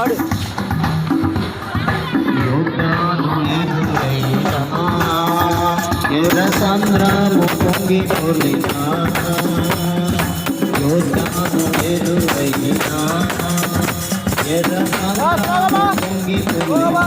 పాడు సంద్రము పొంగి పొలినా యోధాను ఎదురైనా పొంగి పొలినా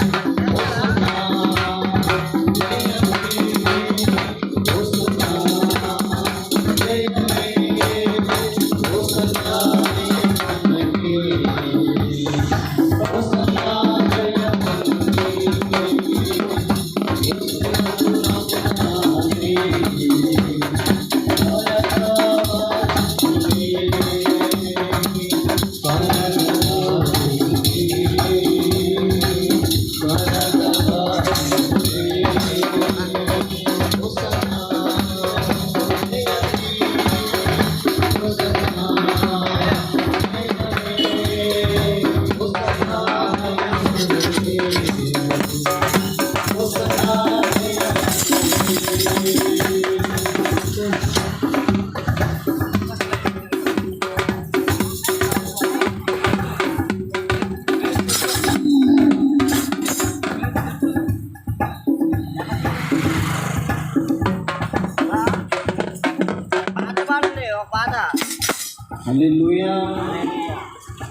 హల్లెలూయా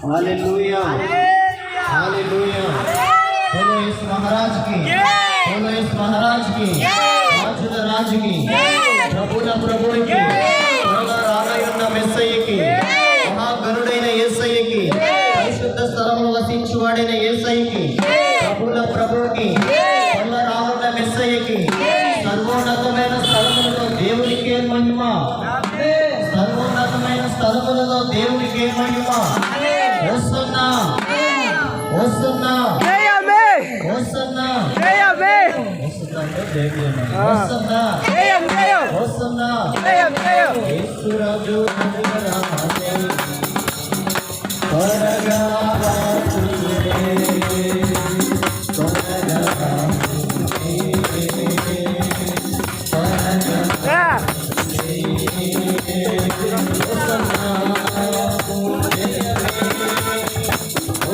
హల్లెలూయా హల్లెలూయా बोलो इस महाराज की बोलो इस महाराज की రాజుల రాజుకి ప్రభుల ప్రభువుకి త్వరగా రానయున్న దేవునికే మహిమ వస్తున్నా. వస్తున్నా. జయమే వస్తున్నా. జయమే వస్తున్నా మహిమ. వస్తున్నా. వస్తున్నా.